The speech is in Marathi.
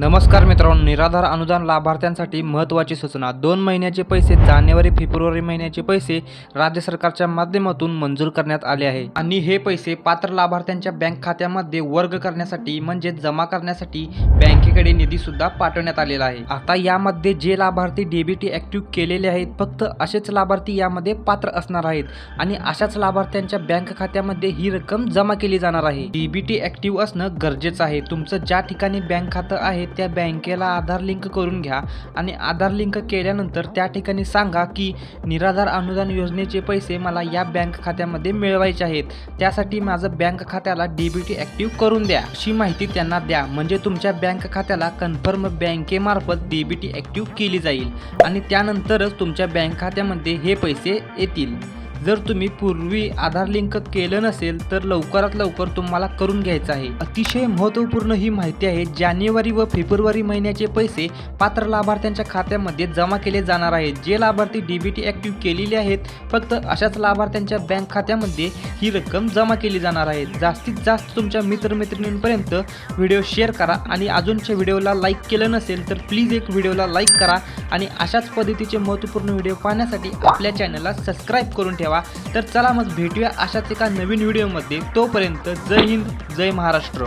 नमस्कार मित्रांनो निराधार अनुदान लाभार्थ्यांसाठी महत्त्वाची सूचना. दोन महिन्याचे पैसे जानेवारी फेब्रुवारी महिन्याचे पैसे राज्य सरकारच्या माध्यमातून मंजूर करण्यात आले आहे. आणि हे पैसे पात्र लाभार्थ्यांच्या बँक खात्यामध्ये वर्ग करण्यासाठी म्हणजे जमा करण्यासाठी बँकेकडे निधी सुद्धा पाठवण्यात आलेला आहे. आता यामध्ये जे लाभार्थी डीबीटी ऍक्टिव्ह केलेले आहेत फक्त असेच लाभार्थी यामध्ये पात्र असणार आहेत. आणि अशाच लाभार्थ्यांच्या बँक खात्यामध्ये ही रक्कम जमा केली जाणार आहे. डीबीटी ऍक्टिव्ह असणं गरजेचं आहे. तुमचं ज्या ठिकाणी बँक खातं आहे त्या बँकेला आधार लिंक करून घ्या आणि आधार लिंक केल्यानंतर त्या ठिकाणी सांगा की निराधार अनुदान योजनेचे पैसे मला या बँक खात्यामध्ये मिळवायचे आहेत. त्यासाठी माझं बँक खात्याला डीबीटी ऍक्टिव्ह करून द्या. अशी माहिती त्यांना द्या. म्हणजे तुमच्या बँक खात्याला कन्फर्म बँकेमार्फत डीबीटी ऍक्टिव्ह केली जाईल आणि त्यानंतरच तुमच्या बँक खात्यामध्ये हे पैसे येतील. जर तुम्ही पूर्वी आधार लिंक केलं नसेल तर लवकरात लवकर तुम्हाला करून घ्यायचं आहे. अतिशय महत्त्वपूर्ण ही माहिती आहे जानेवारी व फेब्रुवारी महिन्याचे पैसे पात्र लाभार्थ्यांच्या खात्यामध्ये जमा केले जाणार आहेत. जे लाभार्थी डीबीटी ऍक्टिव्ह केलेले आहेत फक्त अशाच लाभार्थ्यांच्या बँक खात्यामध्ये ही रक्कम जमा केली जाणार आहे. जास्तीत जास्त तुमच्या मित्रमैत्रिणींपर्यंत व्हिडिओ शेअर करा आणि अजूनच्या व्हिडिओला लाईक केलं नसेल तर प्लीज एक व्हिडिओला लाईक करा आणि अशाच पद्धतीचे महत्त्वपूर्ण व्हिडिओ पाहण्यासाठी आपल्या चॅनलला सबस्क्राईब करून ठेवा. ठेवा. तर चला मग भेटूया अशाच एका नवीन व्हिडिओमध्ये. तोपर्यंत जय हिंद जय महाराष्ट्र.